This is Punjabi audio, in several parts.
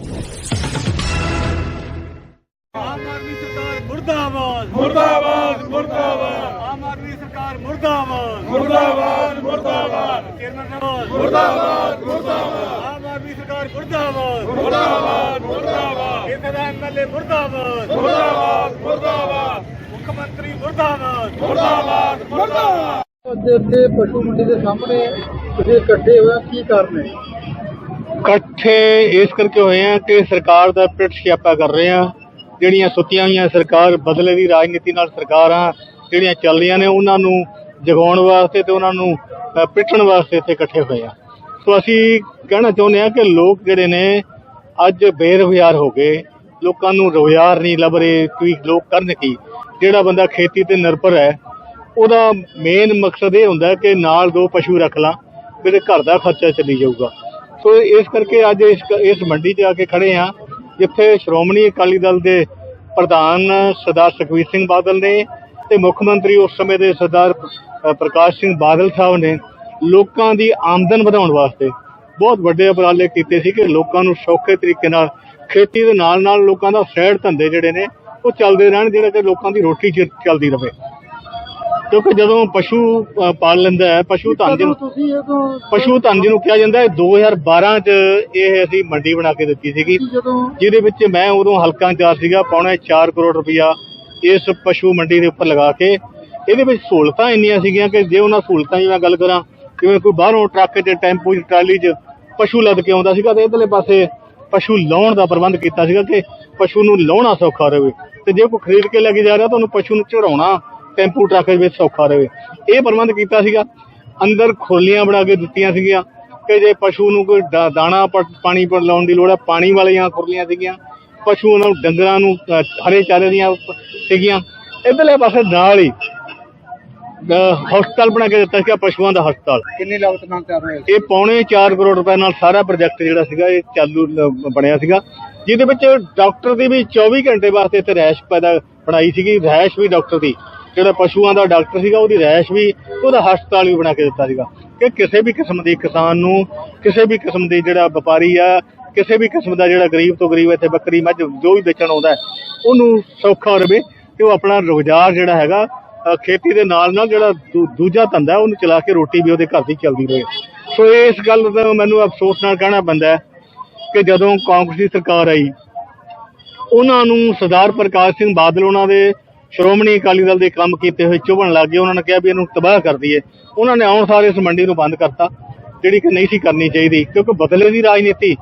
ਆਮ ਆਦਮੀ ਸਰਕਾਰ ਮੁਰਦਾਬਾਦ। ਮੁਰਦਾਬਾਦ ਮੁਰਦਾਬਾਦ। ਆਮ ਆਦਮੀ ਸਰਕਾਰ ਮੁਰਦਾਬਾਦ। ਮੁਰਦਾਬਾਦ ਮੁਰਦਾਬਾਦ। ਚੇਅਰਮੈਨ ਸਾਹਿਬ ਮੁਰਦਾਬਾਦ ਮੁਰਦਾਬਾਦ। ਆਮ ਆਦਮੀ ਸਰਕਾਰ ਮੁਰਦਾਬਾਦ। ਮੁਰਦਾਬਾਦ ਮੁਰਦਾਬਾਦ। ਇੱਥੇ ਦਾ ਐਮਐਲਏ ਮੁਰਦਾਬਾਦ। ਮੁਰਦਾਬਾਦ ਮੁਰਦਾਬਾਦ। ਮੁੱਖ ਮੰਤਰੀ ਮੁਰਦਾਬਾਦ। ਮੁਰਦਾਬਾਦ ਮੁਰਦਾਬਾਦ। ਅੱਜ ਇੱਥੇ ਪਸ਼ੂ ਮੰਡੀ ਦੇ ਸਾਹਮਣੇ ਤੁਸੀਂ ਇਕੱਠੇ ਹੋਇਆ ਕੀ ਕਾਰਨ ਹੈ? ਇਕੱਠੇ ਇਸ ਕਰਕੇ ਹੋਏ ਆ ਕਿ ਸਰਕਾਰ ਦਾ ਪਿੱਠ ਸਿਆਪਾ ਕਰ ਰਹੇ ਆ। ਜਿਹੜੀਆਂ ਸੁੱਤੀਆਂ ਹੋਈਆਂ ਸਰਕਾਰ ਬਦਲੇ ਦੀ ਰਾਜਨੀਤੀ ਨਾਲ ਸਰਕਾਰਾਂ ਜਿਹੜੀਆਂ ਚੱਲ ਰਹੀਆਂ ਨੇ, ਉਹਨਾਂ ਨੂੰ ਜਗਾਉਣ ਵਾਸਤੇ ਤੇ ਉਹਨਾਂ ਨੂੰ ਪਿੱਟਣ ਵਾਸਤੇ ਇੱਥੇ ਇਕੱਠੇ ਹੋਏ ਆ। ਸੋ ਅਸੀਂ ਕਹਿਣਾ ਚਾਹੁੰਦੇ ਆ ਕਿ ਲੋਕ ਜਿਹੜੇ ਨੇ, ਅੱਜ ਬੇਰੁਜ਼ਗਾਰ ਹੋ ਗਏ। ਲੋਕਾਂ ਨੂੰ ਰੁਜ਼ਗਾਰ ਨਹੀਂ ਲੱਭ ਰਹੇ, ਕੋਈ ਲੋਕ ਕਰਨ ਕੀ? ਜਿਹੜਾ ਬੰਦਾ ਖੇਤੀ ਤੇ ਨਿਰਭਰ ਹੈ, ਉਹਦਾ ਮੇਨ ਮਕਸਦ ਇਹ ਹੁੰਦਾ ਕਿ ਨਾਲ ਦੋ ਪਸ਼ੂ ਰੱਖ ਲਾਂ ਮੇਰੇ ਘਰ ਦਾ ਖਰਚਾ ਚੱਲੀ ਜਾਊਗਾ। ਸੋ ਇਸ ਕਰਕੇ ਅੱਜ ਇਸ ਇਸ ਮੰਡੀ 'ਚ ਆ ਕੇ ਖੜੇ ਆ ਜਿੱਥੇ ਸ਼੍ਰੋਮਣੀ ਅਕਾਲੀ ਦਲ ਦੇ ਪ੍ਰਧਾਨ ਸਰਦਾਰ ਸੁਖਬੀਰ ਸਿੰਘ ਬਾਦਲ ਨੇ ਤੇ ਮੁੱਖ ਮੰਤਰੀ ਉਸ ਸਮੇਂ ਦੇ ਸਰਦਾਰ ਪ੍ਰਕਾਸ਼ ਸਿੰਘ ਬਾਦਲ ਸਾਹਿਬ ਨੇ ਲੋਕਾਂ ਦੀ ਆਮਦਨ ਵਧਾਉਣ ਵਾਸਤੇ ਬਹੁਤ ਵੱਡੇ ਉਪਰਾਲੇ ਕੀਤੇ ਸੀ ਕਿ ਲੋਕਾਂ ਨੂੰ ਸੌਖੇ ਤਰੀਕੇ ਨਾਲ ਖੇਤੀ ਦੇ ਨਾਲ ਨਾਲ ਲੋਕਾਂ ਦਾ ਸੈਡ ਧੰਦੇ ਜਿਹੜੇ ਨੇ, ਉਹ ਚੱਲਦੇ ਰਹਿਣ, ਜਿਹੜੇ ਕਿ ਲੋਕਾਂ ਦੀ ਰੋਟੀ ਚੱਲਦੀ ਰਹੇ। ਕਿਉਂਕਿ ਜਦੋਂ ਪਸ਼ੂ ਅ, ਪਾਲ ਲੈਂਦਾ ਹੈ ਪਸ਼ੂ ਧਨ ਤੁਸੀਂ ਇਹ ਤੋਂ ਪਸ਼ੂ ਧਨ ਜਿਹਨੂੰ ਕਿਹਾ ਜਾਂਦਾ ਹੈ 2012 ਚ ਇਹ ਅਸੀਂ ਮੰਡੀ ਬਣਾ ਕੇ ਦਿੱਤੀ ਸੀਗੀ। ਜਦੋਂ ਜਿਹਦੇ ਵਿੱਚ ਮੈਂ ਉਦੋਂ ਹਲਕਾ ਇੰਚਾਰਜ ਸੀਗਾ ਪੌਣੇ 4 ਕਰੋੜ ਰੁਪਇਆ ਇਸ ਪਸ਼ੂ ਮੰਡੀ ਦੇ ਉੱਪਰ ਲਗਾ ਕੇ। ਇਹਦੇ ਵਿੱਚ ਸਹੂਲਤਾਂ ਇੰਨੀਆਂ ਸੀਗੀਆਂ ਕਿ ਜੇ ਉਹਨਾਂ ਸਹੂਲਤਾਂ ਦੀ ਮੈਂ ਗੱਲ ਕਰਾਂ ਜਿਵੇਂ ਕੋਈ ਬਾਹਰੋਂ ਟਰੱਕ 'ਚ ਟੈਂਪੂ 'ਚ ਟਰਾਲੀ 'ਚ ਪਸ਼ੂ ਲੱਦ ਕੇ ਆਉਂਦਾ ਸੀਗਾ ਤੇ ਇਧਰਲੇ ਪਾਸੇ ਪਸ਼ੂ ਲਾਉਣ ਦਾ ਪ੍ਰਬੰਧ ਕੀਤਾ ਸੀਗਾ ਕਿ ਪਸ਼ੂ ਨੂੰ ਲਾਉਣਾ ਸੌਖਾ ਰਹੇ। ਤੇ ਜੇ ਕੋਈ ਖਰੀਦ ਕੇ ਲੈ ਕੇ ਜਾ ਰਿਹਾ ਤਾਂ ਉਹਨੂੰ ਪਸ਼ੂ ਨੂੰ ਚੜਾਉਣਾ ਟੈਂਪੂ ਟਰੱਕ ਵਿੱਚ ਸੌਖਾ ਰਹੇ। ਇਹ ਪ੍ਰਬੰਧ ਕੀਤਾ ਸੀਗਾ। ਅੰਦਰ ਖੁਰਲੀਆਂ ਬਣਾ ਕੇ ਦਿੱਤੀਆਂ ਸੀਗੀਆਂ। ਕਿ ਜੇ ਪਸ਼ੂ ਨੂੰ ਕੋਈ ਦਾਣਾ ਪਾਣੀ ਲਾਉਣ ਦੀ ਲੋੜ ਹੈ ਪਾਣੀ ਵਾਲੀਆਂ ਖੁਰਲੀਆਂ ਸੀਗੀਆਂ। ਪਸ਼ੂ ਨੂੰ ਡੰਗਰਾਂ ਨੂੰ ਹਰੇ ਚਾਰੇ ਦੀਆਂ ਸੀਗੀਆਂ। ਇਧਰਲੇ ਪਾਸੇ ਨਾਲ ਹੀ ਹਸਪਤਾਲ ਬਣਾ ਕੇ ਦਿੱਤਾ ਸੀਗਾ ਪਸ਼ੂਆਂ ਦਾ ਹਸਪਤਾਲ। ਕਿੰਨੀ ਲਾਗਤ ਨਾਲ ਤਿਆਰ ਹੋਇਆ ਇਹ ਪੌਣੇ 4 ਕਰੋੜ ਰੁਪਏ ਨਾਲ ਸਾਰਾ ਪ੍ਰੋਜੈਕਟ ਜਿਹੜਾ ਸੀਗਾ ਇਹ ਚਾਲੂ ਬਣਿਆ ਸੀਗਾ। ਜਿਹਦੇ ਵਿੱਚ ਡਾਕਟਰ ਦੀ ਵੀ 24 ਘੰਟੇ ਵਾਸਤੇ ਇੱਥੇ ਰੈਸ਼ ਪੈਦਾ ਬਣਾਈ ਸੀਗੀ। ਰਹਿਸ਼ ਵੀ ਡਾਕਟਰ ਦੀ। ਜਿਹੜਾ ਪਸ਼ੂਆਂ ਦਾ ਡਾਕਟਰ ਸੀਗਾ, ਉਹਦੀ ਰੈਸ਼ ਵੀ ਉਹਦਾ ਹਸਪਤਾਲ ਵੀ ਬਣਾ ਕੇ ਦਿੱਤਾ ਸੀਗਾ ਕਿ ਕਿਸੇ ਵੀ ਕਿਸਮ ਦੇ ਕਿਸਾਨ ਨੂੰ, ਕਿਸੇ ਵੀ ਕਿਸਮ ਦੀ ਜਿਹੜਾ ਵਪਾਰੀ ਆ, ਕਿਸੇ ਵੀ ਕਿਸਮ ਦਾ ਜਿਹੜਾ ਗਰੀਬ ਤੋਂ ਗਰੀਬ ਇੱਥੇ ਬੱਕਰੀ ਮੱਝ ਜੋ ਵੀ ਵੇਚਣ ਆਉਂਦਾ ਉਹਨੂੰ ਸੌਖਾ ਰਵੇ ਤੇ ਉਹ ਆਪਣਾ ਰੋਜ਼ਗਾਰ ਜਿਹੜਾ ਹੈਗਾ ਖੇਤੀ ਦੇ ਨਾਲ ਨਾਲ ਜਿਹੜਾ ਦੂਜਾ ਧੰਦਾ ਉਹਨੂੰ ਚਲਾ ਕੇ ਰੋਟੀ ਵੀ ਉਹਦੇ ਘਰ ਦੀ ਚੱਲਦੀ ਰਹੇ। ਸੋ ਇਸ ਗੱਲ ਦਾ ਮੈਨੂੰ ਅਫਸੋਸ ਨਾਲ ਕਹਿਣਾ ਪੈਂਦਾ ਕਿ ਜਦੋਂ ਕਾਂਗਰਸ ਦੀ ਸਰਕਾਰ ਆਈ, ਉਹਨਾਂ ਨੂੰ ਸਰਦਾਰ ਪ੍ਰਕਾਸ਼ ਸਿੰਘ ਬਾਦਲ ਉਹਨਾਂ ਦੇ ਸ਼੍ਰੋਮਣੀ ਅਕਾਲੀ ਦਲ ਦੇ ਕੰਮ ਕੀਤੇ ਹੋਏ ਚੁਭਣ ਲੱਗ ਗਏ, ਉਹਨਾਂ ਨੇ ਕਿਹਾ ਵੀ ਇਹਨੂੰ ਤਬਾਹ ਕਰ ਦਈਏ। ਉਹਨਾਂ ਨੇ ਆਉਣ ਸਾਰੇ ਇਸ ਮੰਡੀ ਨੂੰ ਬੰਦ ਕਰਤਾ, ਜਿਹੜੀ ਕਿ ਨਹੀਂ ਸੀ ਕਰਨੀ ਚਾਹੀਦੀ, ਕਿਉਂਕਿ ਬਦਲੇ ਦੀ ਰਾਜਨੀਤੀ,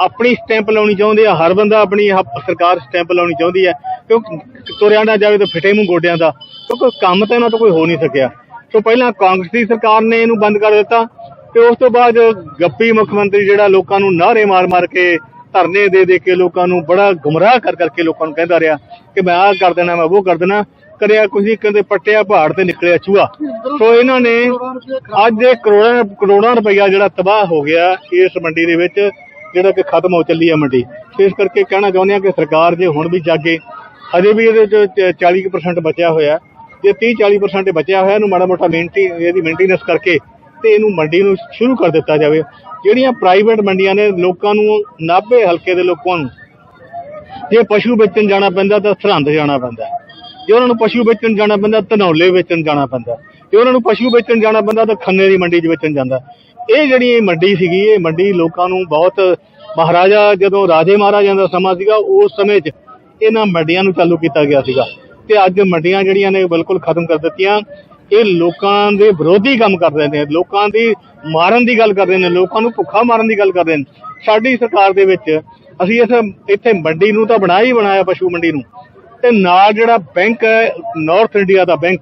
ਆਪਣੀ ਸਟੈਂਪ ਲਾਉਣੀ ਚਾਹੁੰਦੇ ਆ, ਹਰ ਬੰਦਾ ਆਪਣੀ ਸਰਕਾਰ ਸਟੈਂਪ ਲਾਉਣੀ ਚਾਹੁੰਦੀ ਹੈ, ਕਿਉਂਕਿ ਤੁਰਿਆ ਨਾ ਜਾਵੇ ਤਾਂ ਫਿੱਟੇ ਮੂੰਹ ਗੋਡਿਆਂ ਦਾ, ਕਿਉਂਕਿ ਕੰਮ ਤਾਂ ਇਹਨਾਂ ਤੋਂ ਕੋਈ ਹੋ ਨਹੀਂ ਸਕਿਆ। ਸੋ ਪਹਿਲਾਂ ਕਾਂਗਰਸ ਦੀ ਸਰਕਾਰ ਨੇ ਇਹਨੂੰ ਬੰਦ ਕਰ ਦਿੱਤਾ, ਤੇ ਉਸ ਤੋਂ ਬਾਅਦ ਗੱਪੀ ਮੁੱਖ ਮੰਤਰੀ ਜਿਹੜਾ ਲੋਕਾਂ ਨੂੰ ਨਾਅਰੇ ਮਾਰ-ਮਾਰ ਕੇ ਧਰਨੇ ਦੇ ਦੇ ਕੇ ਲੋਕਾਂ ਨੂੰ ਬੜਾ ਗੁੰਮਰਾਹ ਕਰ ਕਰਕੇ ਲੋਕਾਂ ਨੂੰ ਕਹਿੰਦਾ ਰਿਹਾ ਕਿ ਮੈਂ ਆਹ ਕਰ ਦੇਣਾ, ਮੈਂ ਉਹ ਕਰ ਦੇਣਾ। ਕਰਿਆ ਕੁਝ ਨਹੀਂ ਕਹਿੰਦੇ ਪੱਟਿਆ ਪਹਾੜ ਤੇ ਨਿਕਲਿਆ ਚੂਹਾ। ਸੋ ਇਹਨਾਂ ਨੇ ਅੱਜ ਇਹ ਕਰੋੜਾਂ ਕਰੋੜਾਂ ਰੁਪਈਆ ਜਿਹੜਾ ਤਬਾਹ ਹੋ ਗਿਆ ਇਸ ਮੰਡੀ ਦੇ ਵਿੱਚ, ਜਿਹੜਾ ਕਿ ਖਤਮ ਹੋ ਚੱਲੀ ਹੈ ਮੰਡੀ। ਸੋ ਇਸ ਕਰਕੇ ਕਹਿਣਾ ਚਾਹੁੰਦੇ ਹਾਂ ਕਿ ਸਰਕਾਰ ਜੇ ਹੁਣ ਵੀ ਜਾਗੇ, ਹਜੇ ਵੀ ਇਹਦੇ ਚ 40% ਬਚਿਆ ਹੋਇਆ। ਜੇ 30 40% ਬਚਿਆ ਹੋਇਆ, ਇਹਨੂੰ ਮਾੜਾ ਮੋਟਾ ਮੇਨਟੀ ਇਹਦੀ ਮੇਨਟੇਨੈਂਸ ਕਰਕੇ ਤੇ ਇਹਨੂੰ ਮੰਡੀ ਨੂੰ ਸ਼ੁਰੂ ਕਰ ਦਿੱਤਾ ਜਾਵੇ। ਜਿਹੜੀਆਂ ਪ੍ਰਾਈਵੇਟ ਮੰਡੀਆਂ ਨੇ, ਲੋਕਾਂ ਨੂੰ ਨਾਭੇ ਹਲਕੇ ਦੇ ਲੋਕਾਂ ਨੂੰ ਜੇ ਪਸ਼ੂ ਵੇਚਣ ਜਾਣਾ ਪੈਂਦਾ ਤਾਂ ਸਰਹੰਦ ਜਾਣਾ ਪੈਂਦਾ ਜੇ ਉਹਨਾਂ ਨੂੰ ਪਸ਼ੂ ਵੇਚਣ ਜਾਣਾ ਪੈਂਦਾ, ਧਨੌਲੇ ਵੇਚਣ ਜਾਣਾ ਪੈਂਦਾ ਜੇ ਉਹਨਾਂ ਨੂੰ ਪਸ਼ੂ ਵੇਚਣ ਜਾਣਾ ਪੈਂਦਾ ਤਾਂ ਖੰਨੇ ਦੀ ਮੰਡੀ 'ਚ ਵੇਚਣ ਜਾਂਦਾ ਇਹ ਜਿਹੜੀ ਇਹ ਮੰਡੀ ਸੀਗੀ, ਇਹ ਮੰਡੀ ਲੋਕਾਂ ਨੂੰ ਬਹੁਤ ਮਹਾਰਾਜਾ ਜਦੋਂ ਰਾਜੇ ਮਹਾਰਾਜਿਆਂ ਦਾ ਸਮਾਂ ਸੀਗਾ, ਉਸ ਸਮੇਂ 'ਚ ਇਹਨਾਂ ਮੰਡੀਆਂ ਨੂੰ ਚਾਲੂ ਕੀਤਾ ਗਿਆ ਸੀਗਾ। ਤੇ ਅੱਜ ਮੰਡੀਆਂ ਜਿਹੜੀਆਂ ਨੇ ਬਿਲਕੁਲ ਖਤਮ ਕਰ ਦਿੱਤੀਆਂ। ਇਹ ਲੋਕਾਂ ਦੇ ਵਿਰੋਧੀ ਕੰਮ ਕਰ ਰਹੇ ਨੇ, ਲੋਕਾਂ ਦੀ ਮਾਰਨ ਦੀ ਗੱਲ ਕਰ ਰਹੇ ਨੇ, ਲੋਕਾਂ ਨੂੰ ਭੁੱਖਾ ਮਾਰਨ ਦੀ ਗੱਲ ਕਰ ਰਹੇ ਨੇ। ਸਾਡੀ ਸਰਕਾਰ ਦੇ ਵਿੱਚ ਅਸੀਂ ਇਸ, ਇੱਥੇ ਮੰਡੀ ਨੂੰ ਤਾਂ ਬਣਾ ਹੀ ਬਣਾਇਆ ਪਸ਼ੂ ਮੰਡੀ ਨੂੰ। ਤੇ ਨਾਲ ਜਿਹੜਾ ਬੈਂਕ ਹੈ ਨਾਰਥ ਇੰਡੀਆ ਦਾ ਬੈਂਕ,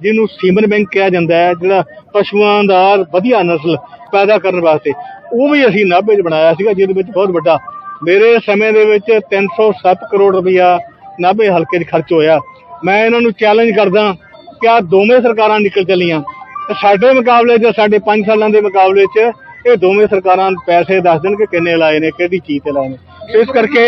ਜਿਹਨੂੰ ਸੀਮਨ ਬੈਂਕ ਕਿਹਾ ਜਾਂਦਾ ਹੈ, ਜਿਹੜਾ ਪਸ਼ੂਆਂ ਦਾ ਵਧੀਆ ਨਸਲ ਪੈਦਾ ਕਰਨ ਵਾਸਤੇ, ਉਹ ਵੀ ਅਸੀਂ ਨਾਭੇ 'ਚ ਬਣਾਇਆ ਸੀਗਾ, ਜਿਹਦੇ ਵਿੱਚ ਬਹੁਤ ਵੱਡਾ। ਮੇਰੇ ਸਮੇਂ ਦੇ ਵਿੱਚ 307 ਕਰੋੜ ਰੁਪਇਆ ਨਾਭੇ ਹਲਕੇ 'ਚ ਖਰਚ ਹੋਇਆ। ਮੈਂ ਇਹਨਾਂ ਨੂੰ ਚੈਲੰਜ ਕਰਦਾ ਕਿ ਦੋਵੇਂ ਸਰਕਾਰਾਂ ਨਿਕਲ ਚੱਲੀਆਂ? ਤੇ ਸਾਡੇ ਮੁਕਾਬਲੇ 'ਚ ਸਾਡੇ 5 ਸਾਲਾਂ ਦੇ ਮੁਕਾਬਲੇ 'ਚ ਇਹ ਦੋਵੇਂ ਸਰਕਾਰਾਂ ਪੈਸੇ ਦੱਸ ਦੇਣ ਕਿ ਕਿੰਨੇ ਲਾਏ ਨੇ ਕਿਹੜੀ ਚੀਜ਼ ਤੇ ਲਾਏ ਨੇ। ਇਸ ਕਰਕੇ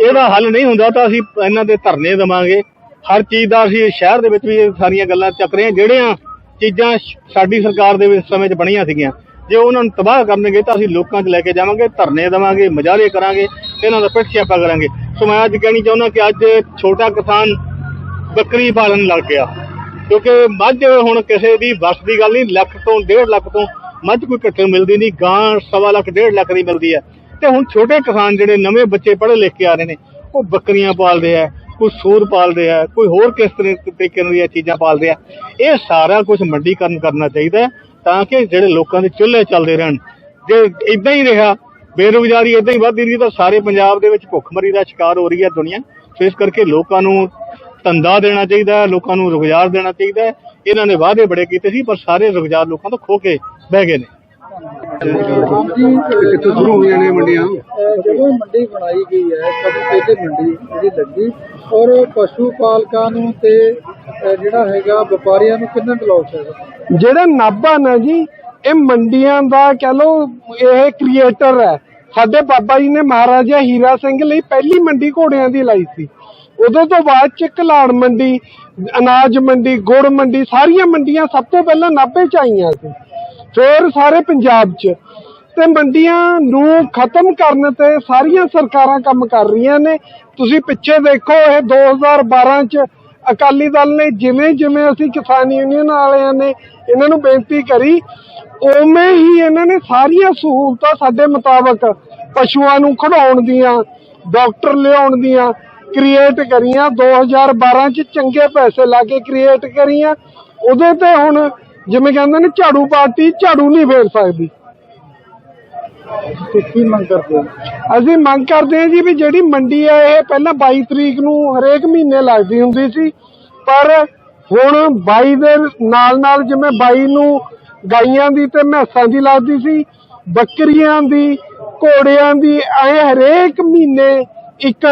ਇਹਦਾ ਹੱਲ ਨਹੀਂ ਹੁੰਦਾ ਤਾਂ ਅਸੀਂ ਇਹਨਾਂ ਦੇ ਧਰਨੇ ਦੇਵਾਂਗੇ। ਹਰ ਚੀਜ਼ ਦਾ ਅਸੀਂ ਸ਼ਹਿਰ ਦੇ ਵਿੱਚ ਵੀ ਸਾਰੀਆਂ ਗੱਲਾਂ ਚੱਕ ਰਹੇ ਹਾਂ ਜਿਹੜੀਆਂ ਚੀਜ਼ਾਂ ਸਾਡੀ ਸਰਕਾਰ ਦੇ ਵਿੱਚ ਸਮੇਂ 'ਚ ਬਣੀਆਂ ਸੀਗੀਆਂ। ਜੇ ਉਹਨਾਂ ਨੂੰ ਤਬਾਹ ਕਰਨਗੇ ਤਾਂ ਅਸੀਂ ਲੋਕਾਂ 'ਚ ਲੈ ਕੇ ਜਾਵਾਂਗੇ ਧਰਨੇ ਦੇਵਾਂਗੇ ਮੁਜ਼ਾਹਰੇ ਕਰਾਂਗੇ ਇਹਨਾਂ ਦਾ ਪਿੱਠ ਸਿਆਪਾ ਕਰਾਂਗੇ। ਸੋ ਮੈਂ ਅੱਜ ਕਹਿਣੀ ਚਾਹੁੰਦਾ ਕਿ ਅੱਜ ਛੋਟਾ ਕਿਸਾਨ ਬੱਕਰੀ ਪਾਲਣ ਲੱਗ ਗਿਆ। ਕਿਉਂਕਿ ਮੱਝ ਹੁਣ ਕਿਸੇ ਦੀ ਵੱਸ ਦੀ ਗੱਲ ਨਹੀਂ, ਲੱਖ ਤੋਂ ਡੇਢ ਲੱਖ ਤੋਂ ਮੱਝ ਕੋਈ ਘੱਟੇ ਮਿਲਦੀ ਨਹੀਂ, ਗਾਂ ਸਵਾ ਲੱਖ, ਡੇਢ ਲੱਖ ਦੀ ਮਿਲਦੀ ਹੈ। ਤੇ ਹੁਣ ਛੋਟੇ ਕਿਸਾਨ ਜਿਹੜੇ ਨਵੇਂ ਬੱਚੇ ਪੜ੍ਹ ਲਿਖ ਕੇ ਆ ਰਹੇ ਨੇ, ਉਹ ਬੱਕਰੀਆਂ ਪਾਲਦੇ ਆ, ਕੋਈ ਸੂਰ ਪਾਲਦੇ ਆ, ਕੋਈ ਹੋਰ ਕਿਸ ਤਰੀਕੇ ਦੀਆਂ ਚੀਜ਼ਾਂ ਪਾਲਦੇ ਆ। ਇਹ ਸਾਰਾ ਕੁਝ ਮੰਡੀਕਰਨ ਕਰਨਾ ਚਾਹੀਦਾ ਤਾਂ ਕਿ ਜਿਹੜੇ ਲੋਕਾਂ ਦੇ ਚੁੱਲ੍ਹੇ ਚੱਲਦੇ ਰਹਿਣ। ਜੇ ਇਦਾਂ ਹੀ ਰਿਹਾ, ਬੇਰੁਜ਼ਗਾਰੀ ਇਦਾਂ ਹੀ ਵੱਧਦੀ ਰਹੀ ਤਾਂ ਸਾਰੇ ਪੰਜਾਬ ਦੇ ਵਿੱਚ ਭੁੱਖਮਰੀ ਦਾ ਸ਼ਿਕਾਰ ਹੋ ਰਹੀ ਹੈ ਦੁਨੀਆ। ਸੋ ਇਸ ਕਰਕੇ ਲੋਕਾਂ ਨੂੰ ਧੰਦਾ ਦੇਣਾ ਚਾਹੀਦਾ ਹੈ ਲੋਕਾਂ ਨੂੰ ਰੁਜ਼ਗਾਰ ਦੇਣਾ ਚਾਹੀਦਾ ਹੈ। ਇਹਨਾਂ ਨੇ ਵਾਅਦੇ ਬੜੇ ਕੀਤੇ ਸੀ ਪਰ ਸਾਰੇ ਰੁਜ਼ਗਾਰ ਲੋਕਾਂ ਤੋਂ ਖੋ ਕੇ ਬਹਿ ਗਏ ਨੇ। ਹਾਂਜੀ ਕਿੱਥੋਂ ਸ਼ੁਰੂ ਹੋਈਆਂ ਨੇ ਮੰਡੀਆਂ। ਅਹ ਜਦੋਂ ਮੰਡੀ ਬਣਾਈ ਗਈ ਹੈ ਕਦੋਂ ਪਹਿਲੇ ਮੰਡੀ ਜਿਹੜੀ ਲੱਗੀ। ਔਰ ਪਸ਼ੂ ਪਾਲਕਾਂ ਨੂੰ ਤੇ ਜਿਹੜਾ ਹੈਗਾ ਵਪਾਰੀਆਂ ਨੂੰ ਕਿੰਨਾ ਲੋਸ ਜਿਹੜਾ ਨਾਭਾ ਨਾ ਜੀ ਇਹ ਮੰਡੀਆਂ ਦਾ ਕਹ ਲੋ ਇਹ ਕ੍ਰੀਏਟਰ ਹੈ। ਸਾਡੇ ਬਾਬਾ ਜੀ ਨੇ ਮਹਾਰਾਜਾ ਹੀਰਾ ਸਿੰਘ ਲਈ ਪਹਿਲੀ ਮੰਡੀ ਘੋੜਿਆਂ ਦੀ ਲਾਈ ਸੀ। ਉਦੋਂ ਤੋਂ ਬਾਅਦ ਚ ਕਲਾੜ ਮੰਡੀ, ਅਨਾਜ ਮੰਡੀ, ਗੁੜ ਮੰਡੀ ਸਾਰੀਆਂ ਮੰਡੀਆਂ ਸਭ ਤੋਂ ਪਹਿਲਾਂ ਨਾਭੇ ਚ ਆਈਆਂ ਸੀ। ਫਿਰ ਸਾਰੇ ਪੰਜਾਬ ਚ। ਤੇ ਮੰਡੀਆਂ ਨੂੰ ਖਤਮ ਕਰਨ ਤੇ ਸਾਰੀਆਂ ਸਰਕਾਰਾਂ ਕੰਮ ਕਰ ਰਹੀਆਂ ਨੇ। ਤੁਸੀਂ ਪਿੱਛੇ ਦੇਖੋ ਇਹ 2012 ਚ ਅਕਾਲੀ ਦਲ ਨੇ ਜਿਵੇਂ ਜਿਵੇਂ ਅਸੀਂ ਕਿਸਾਨ ਯੂਨੀਅਨ ਵਾਲਿਆਂ ਨੇ ਇਹਨਾਂ ਨੂੰ ਬੇਨਤੀ ਕਰੀ, ਉਵੇਂ ਹੀ ਇਹਨਾਂ ਨੇ ਸਾਰੀਆਂ ਸਹੂਲਤਾਂ ਸਾਡੇ ਮੁਤਾਬਕ ਪਸ਼ੂਆਂ ਨੂੰ ਖੜਾਉਣ ਦੀਆਂ, ਡਾਕਟਰ ਲਿਆਉਣ ਦੀਆਂ ਕ੍ਰੀਏਟ ਕਰੀਆਂ। 2012 ਚ ਚੰਗੇ ਪੈਸੇ ਲਾ ਕੇ ਕ੍ਰੀਏਟ ਕਰੀਆਂ। ਉਹਦੇ ਤੇ ਹੁਣ ਜਿਵੇਂ ਕਹਿੰਦੇ ਨੇ ਝਾੜੂ ਪਾਰਟੀ ਝਾੜੂ ਨਹੀਂ ਫੇਰ ਸਕਦੀ। ਤੇ ਕੀ ਮੰਗ ਕਰਦੇ ਹੋ? ਅਸੀਂ ਮੰਗ ਕਰਦੇ ਹਾਂ ਜੀ ਵੀ ਜਿਹੜੀ ਮੰਡੀ ਹੈ, ਇਹ ਪਹਿਲਾਂ 22 ਤਰੀਕ ਨੂੰ ਹਰੇਕ ਮਹੀਨੇ ਲੱਗਦੀ ਹੁੰਦੀ ਸੀ, ਪਰ ਹੁਣ 22 ਦੇ ਨਾਲ ਨਾਲ ਜਿਵੇਂ 22 ਨੂੰ ਗਾਈਆਂ ਦੀ ਤੇ ਮੈਸਾਂ ਦੀ ਲੱਗਦੀ ਸੀ, ਬੱਕਰੀਆਂ ਦੀ, ਘੋੜਿਆਂ ਦੀ ਐ ਹਰੇਕ ਮਹੀਨੇ ਇੱਕ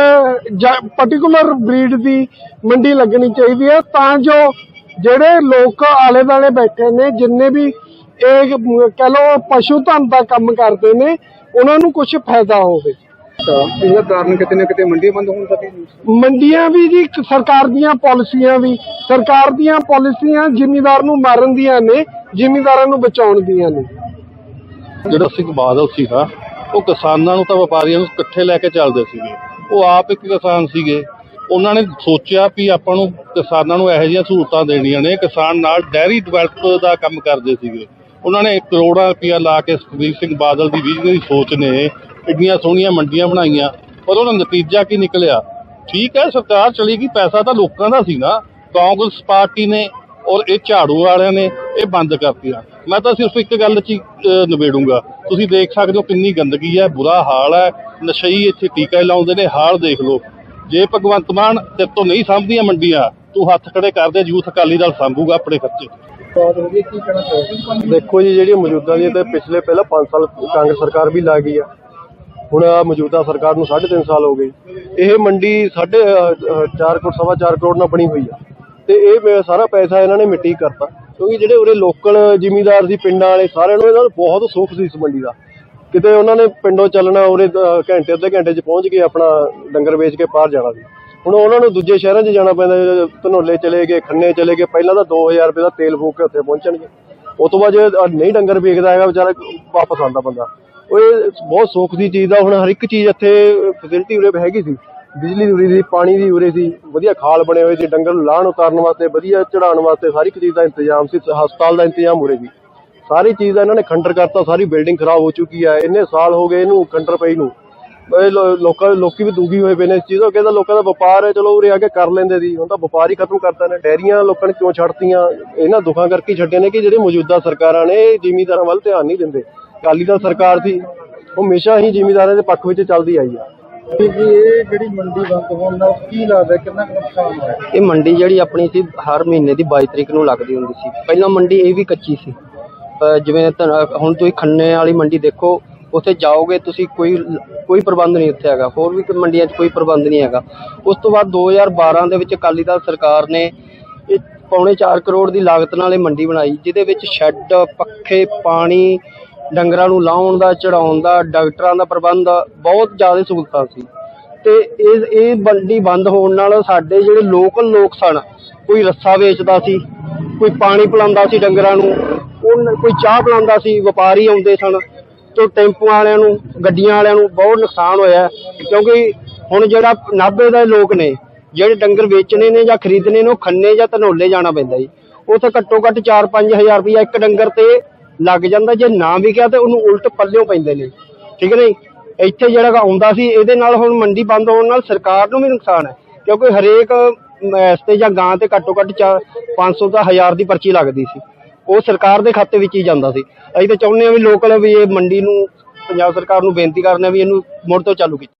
ਪਾਰਟਿਕੂਲਰ ਬਰੀਡ ਦੀ ਮੰਡੀ ਲੱਗਣੀ ਚਾਹੀਦੀ ਹੈ, ਤਾਂ ਜੋ ਜਿਹੜੇ ਲੋਕ ਆਲੇ ਦਾਲੇ ਬੈਠੇ ਨੇ, ਜਿੰਨੇ ਵੀ ਇਹ ਕਹ ਲੋ ਪਸ਼ੂ ਧਨ ਦਾ ਕੰਮ ਕਰਦੇ ਨੇ ਉਹਨਾਂ ਨੂੰ ਕੁਝ ਫਾਇਦਾ ਹੋਵੇ। ਇਹਦਾ ਕਾਰਨ ਕਿਤੇ ਨਾ ਕਿਤੇ ਮੰਡੀ ਬੰਦ ਹੋਣ ਸਕੇ ਮੰਡੀਆਂ ਵੀ ਜੀ ਸਰਕਾਰ ਦੀਆਂ ਪਾਲਿਸੀਆਂ ਵੀ ਸਰਕਾਰ ਦੀਆਂ ਪਾਲਿਸੀਆਂ ਜ਼ਿਮੀਂਦਾਰ ਨੂੰ ਮਾਰਨ ਦੀਆਂ ਨੇ ਜ਼ਿਮੀਂਦਾਰਾਂ ਨੂੰ ਬਚਾਉਣ ਦੀਆਂ ਨੇ। ਜਿਹੜਾ ਸਿੰਘ ਬਾਦਲ ਸੀਗਾ ਉਹ ਕਿਸਾਨਾਂ ਨੂੰ ਤਾਂ ਵਪਾਰੀਆਂ ਨੂੰ ਇਕੱਠੇ ਲੈ ਕੇ ਚੱਲਦੇ ਸੀਗੇ। ਉਹ ਆਪ ਇੱਕ ਕਿਸਾਨ ਸੀਗੇ। ਉਹਨਾਂ ਨੇ ਸੋਚਿਆ ਵੀ ਆਪਾਂ ਨੂੰ ਕਿਸਾਨਾਂ ਨੂੰ ਇਹੋ ਜਿਹੀਆਂ ਸਹੂਲਤਾਂ ਦੇਣੀਆਂ ਨੇ। ਕਿਸਾਨ ਨਾਲ ਡੈਰੀ ਡਿਵੈਲਪ ਦਾ ਕੰਮ ਕਰਦੇ ਸੀਗੇ। ਉਹਨਾਂ ਨੇ ਕਰੋੜਾਂ ਰੁਪਇਆ ਲਾ ਕੇ ਸੁਖਬੀਰ ਸਿੰਘ ਬਾਦਲ ਦੀ ਵਿਜ਼ਨਰੀ ਸੋਚ ਨੇ ਇੰਨੀਆਂ ਸੋਹਣੀਆਂ ਮੰਡੀਆਂ ਬਣਾਈਆਂ ਪਰ ਉਹਦਾ ਨਤੀਜਾ ਕੀ ਨਿਕਲਿਆ? ਠੀਕ ਹੈ ਸਰਕਾਰ ਚਲੀ ਗਈ ਪੈਸਾ ਤਾਂ ਲੋਕਾਂ ਦਾ ਸੀ ਨਾ। ਕਾਂਗਰਸ ਪਾਰਟੀ ਨੇ ਔਰ ਇਹ ਝਾੜੂ ਵਾਲਿਆਂ ਨੇ ਇਹ ਬੰਦ ਕਰਤੀਆਂ। ਮੈਂ ਤਾਂ ਸਿਰਫ ਇੱਕ ਗੱਲ 'ਚ ਹੀ ਅਹ, ਨਿਬੇੜੂੰਗਾ। ਤੁਸੀਂ ਦੇਖ ਸਕਦੇ ਹੋ ਕਿੰਨੀ ਗੰਦਗੀ ਹੈ ਬੁਰਾ ਹਾਲ ਹੈ ਨਸ਼ਈ ਇੱਥੇ ਟੀਕਾ ਲਾਉਂਦੇ ਨੇ ਹਾਲ ਦੇਖ ਲਓ। ਜੇ ਭਗਵੰਤ ਮਾਨ ਤੇਰੇ ਤੋਂ ਨਹੀਂ ਸਾਂਭਦੀਆਂ ਮੰਡੀਆਂ ਤੂੰ ਹੱਥ ਖੜੇ ਕਰਦੇ ਯੂਥ ਅਕਾਲੀ ਦਲ ਸਾਂਭੂਗਾ ਆਪਣੇ ਖਰਚੇ। ਬਾਤ ਹੋ ਕੀ ਕਹਿਣਾ ਚਾਹੋਗੇ ਦੇਖੋ ਜੀ, ਜਿਹੜੀ ਮੌਜੂਦਾ ਦੀ ਤੇ ਪਿਛਲੇ ਪਹਿਲਾਂ 5 ਸਾਲ ਕਾਂਗਰਸ ਸਰਕਾਰ ਵੀ ਲਾ ਗਈ ਆ। ਹੁਣ ਆਹ ਮੌਜੂਦਾ ਸਰਕਾਰ ਨੂੰ 3.5 ਸਾਲ ਹੋ ਗਏ। ਇਹ ਮੰਡੀ ਸਾਢੇ 4 ਕਰੋੜ, ਸਵਾ 4 ਕਰੋੜ ਨਾਲ ਬਣੀ ਹੋਈ ਆ। ਤੇ ਇਹ ਸਾਰਾ ਪੈਸਾ ਇਹਨਾਂ ਨੇ ਮਿੱਟੀ ਕਰਤਾ। ਕਿਉਂਕਿ ਜਿਹੜੇ ਉਰੇ ਲੋਕਲ ਜਿਮੀਦਾਰ ਸੀ, ਪਿੰਡਾਂ ਵਾਲੇ ਸਾਰਿਆਂ ਨੂੰ ਇਹਨਾਂ ਨੂੰ ਬਹੁਤ ਸੁੱਖ ਸੀ ਇਸ ਮੰਡੀ ਦਾ। ਕਿਤੇ ਉਹਨਾਂ ਨੇ ਪਿੰਡੋਂ ਚੱਲਣਾ, ਉਰੇ ਘੰਟੇ, ਅੱਧੇ ਘੰਟੇ 'ਚ ਪਹੁੰਚ ਕੇ ਆਪਣਾ ਡੰਗਰ ਵੇਚ ਕੇ ਪਾਰ ਜਾਣਾ ਸੀ। ਹੁਣ ਉਹਨਾਂ ਨੂੰ ਦੂਜੇ ਸ਼ਹਿਰਾਂ 'ਚ ਜਾਣਾ ਪੈਂਦਾ ਧਨੋਲੇ ਚਲੇ ਗਏ, ਖੰਨੇ ਚਲੇ ਗਏ, ਪਹਿਲਾਂ ਤਾਂ 2000 ਰੁਪਏ ਦਾ ਤੇਲ ਫੂਕ ਕੇ ਉੱਥੇ ਪਹੁੰਚਣਗੇ। ਉਸ ਤੋਂ ਬਾਅਦ ਜੇ ਨਹੀਂ ਡੰਗਰ ਵੇਚਦਾ ਹੈਗਾ, ਵਿਚਾਰਾ ਵਾਪਸ ਆਉਂਦਾ ਬੰਦਾ। ਉਹ ਬਹੁਤ ਸੁੱਖ ਦੀ ਚੀਜ਼ ਦਾ ਹੁਣ ਹਰ ਇੱਕ ਚੀਜ਼ ਇੱਥੇ ਫੈਸਿਲਿਟੀ ਉਰੇ ਹੈਗੀ ਸੀ। ਬਿਜਲੀ ਉਰੇ ਸੀ, ਪਾਣੀ ਦੀ ਉਰੇ ਸੀ, ਵਧੀਆ ਖਾਲ ਬਣੇ ਹੋਏ ਸੀ, ਡੰਗਰ ਨੂੰ ਲਾਹਣ ਉਤਾਰਨ ਵਾਸਤੇ, ਵਧੀਆ ਚੜਾਉਣ ਵਾਸਤੇ ਸਾਰੀ ਇੱਕ ਚੀਜ਼ ਦਾ ਇੰਤਜ਼ਾਮ ਸੀ, ਹਸਪਤਾਲ ਦਾ ਇੰਤਜ਼ਾਮ ਉਰੇ ਸੀ। ਸਾਰੀ ਚੀਜ਼ ਦਾ ਇਹਨਾਂ ਨੇ ਖੰਡਰ ਕਰਤਾ, ਸਾਰੀ ਬਿਲਡਿੰਗ ਖਰਾਬ ਹੋ ਚੁੱਕੀ ਹੈ ਇੰਨੇ ਸਾਲ ਹੋ ਗਏ ਇਹਨੂੰ ਖੰਡਰ ਪਈ ਨੂੰ। ਲੋਕਾਂ ਲੋਕੀ ਵੀ ਦੁਖੀ ਹੋਏ ਪਏ ਨੇ ਇਸ ਚੀਜ਼ ਤੋਂ। ਕਹਿੰਦਾ ਲੋਕਾਂ ਦਾ ਵਪਾਰ ਹੈ ਚਲੋ ਉਰੇ ਆ ਕੇ ਕਰ ਲੈਂਦੇ ਸੀ। ਹੁਣ ਤਾਂ ਵਪਾਰ ਹੀ ਖਤਮ ਕਰਤਾ ਨੇ। ਡੈਰੀਆਂ ਲੋਕਾਂ ਨੇ ਕਿਉਂ ਛੱਡਤੀਆਂ? ਇਹਨਾਂ ਦੁੱਖਾਂ ਕਰਕੇ ਛੱਡੇ ਨੇ ਕਿ ਜਿਹੜੇ ਮੌਜੂਦਾ ਸਰਕਾਰਾਂ ਨੇ ਇਹ ਜ਼ਿਮੀਂਦਾਰਾਂ ਵੱਲ ਧਿਆਨ ਨਹੀਂ ਦਿੰਦੇ। ਅਕਾਲੀ ਦਲ ਸਰਕਾਰ ਸੀ ਉਹ ਹਮੇਸ਼ਾ ਹੀ ਜ਼ਿਮੀਂਦਾਰਾਂ ਦੇ ਪੱਖ ਵਿੱਚ ਚੱਲਦੀ ਆਈ ਆ। ਜੀ ਇਹ ਜਿਹੜੀ ਮੰਡੀ ਬੰਦ ਹੋਣ ਨਾਲ ਕੀ ਲੱਗਦਾ ਕਿੰਨਾ ਕੁ ਨੁਕਸਾਨ ਹੋਇਆ? ਇਹ ਮੰਡੀ ਜਿਹੜੀ ਆਪਣੀ ਸੀ ਹਰ ਮਹੀਨੇ ਦੀ 22 ਤਰੀਕ ਨੂੰ ਲੱਗਦੀ ਹੁੰਦੀ ਸੀ। ਪਹਿਲਾਂ ਮੰਡੀ ਇਹ ਵੀ ਕੱਚੀ ਸੀ। ਜਿਵੇਂ ਹੁਣ ਤੁਸੀਂ ਖੰਨੇ ਵਾਲੀ ਮੰਡੀ ਦੇਖੋ ਉੱਥੇ ਜਾਓਗੇ ਤੁਸੀਂ ਕੋਈ ਕੋਈ ਪ੍ਰਬੰਧ ਨਹੀਂ ਉੱਥੇ ਹੈਗਾ। ਹੋਰ ਵੀ ਮੰਡੀਆਂ 'ਚ ਕੋਈ ਪ੍ਰਬੰਧ ਨਹੀਂ ਹੈਗਾ। ਉਸ ਤੋਂ ਬਾਅਦ 2012 ਦੇ ਵਿੱਚ ਅਕਾਲੀ ਦਲ ਸਰਕਾਰ ਨੇ ਇਹ ਪੌਣੇ 4 ਕਰੋੜ ਦੀ ਲਾਗਤ ਨਾਲ ਇਹ ਮੰਡੀ ਬਣਾਈ, ਜਿਹਦੇ ਵਿੱਚ ਸ਼ੈੱਡ, ਪੱਖੇ, ਪਾਣੀ, ਡੰਗਰਾਂ ਨੂੰ ਲਾਉਣ ਦਾ, ਚੜਾਉਣ ਦਾ, ਡਾਕਟਰਾਂ ਦਾ ਪ੍ਰਬੰਧ, ਬਹੁਤ ਜ਼ਿਆਦਾ ਸਹੂਲਤਾਂ ਸੀ। ਤੇ ਇਹ ਇਹ ਮੰਡੀ ਬੰਦ ਹੋਣ ਨਾਲ ਸਾਡੇ ਜਿਹੜੇ ਲੋਕਲ ਲੋਕ ਸਨ, ਕੋਈ ਰੱਸਾ ਵੇਚਦਾ ਸੀ, ਕੋਈ ਪਾਣੀ ਪਿਲਾਉਂਦਾ ਸੀ ਡੰਗਰਾਂ ਨੂੰ, ਉਹ ਕੋਈ ਚਾਹ ਪਿਲਾਉਂਦਾ ਸੀ, ਵਪਾਰੀ ਆਉਂਦੇ ਸਨ ਤੇ ਟੈਂਪੂ ਵਾਲਿਆਂ ਨੂੰ, ਗੱਡੀਆਂ ਵਾਲਿਆਂ ਨੂੰ ਬਹੁਤ ਨੁਕਸਾਨ ਹੋਇਆ ਕਿਉਂਕਿ ਹੁਣ ਜਿਹੜਾ ਨਾਭੇ ਦੇ ਲੋਕ ਨੇ, ਜਿਹੜੇ ਡੰਗਰ ਵੇਚਣੇ ਨੇ ਜਾਂ ਖਰੀਦਣੇ ਨੇ, ਉਹ ਖੰਨੇ ਜਾਂ ਧਨੋਲੇ ਜਾਣਾ ਪੈਂਦਾ ਜੀ। ਉੱਥੇ ਘੱਟੋ ਘੱਟ 4-5000 ਰੁਪਇਆ ਇੱਕ ਡੰਗਰ ਤੇ ਲੱਗ ਜਾਂਦਾ, ਜੇ ਨਾ ਵੀ ਗਿਆ ਤੇ ਉਹਨੂੰ ਉਲਟ ਪੱਲਿਓਂ ਪੈਂਦੇ ਨੇ। ਠੀਕ ਹੈ ਨਹੀਂ ਇੱਥੇ ਜਿਹੜਾ ਆਉਂਦਾ ਸੀ, ਇਹਦੇ ਨਾਲ ਹੁਣ ਮੰਡੀ ਬੰਦ ਹੋਣ ਨਾਲ ਸਰਕਾਰ ਨੂੰ ਵੀ ਨੁਕਸਾਨ ਹੈ, ਕਿਉਂਕਿ ਹਰੇਕ ਇਸ ਤੇ ਜਾਂ ਗਾਂ ਤੇ ਘੱਟੋ ਘੱਟ 500 ਤੋਂ 1000 ਦੀ ਪਰਚੀ ਲੱਗਦੀ ਸੀ। ਉਹ ਸਰਕਾਰ ਦੇ ਖਾਤੇ ਵਿੱਚ ਹੀ ਜਾਂਦਾ ਸੀ। ਅਸੀਂ ਤਾਂ ਚਾਹੁੰਦੇ ਹਾਂ ਵੀ ਲੋਕਲ ਵੀ ਇਹ ਮੰਡੀ ਨੂੰ, ਪੰਜਾਬ ਸਰਕਾਰ ਨੂੰ ਬੇਨਤੀ ਕਰਦੇ ਹਾਂ ਵੀ ਇਹਨੂੰ ਮੁੜ ਤੋਂ ਚਾਲੂ ਕੀਤਾ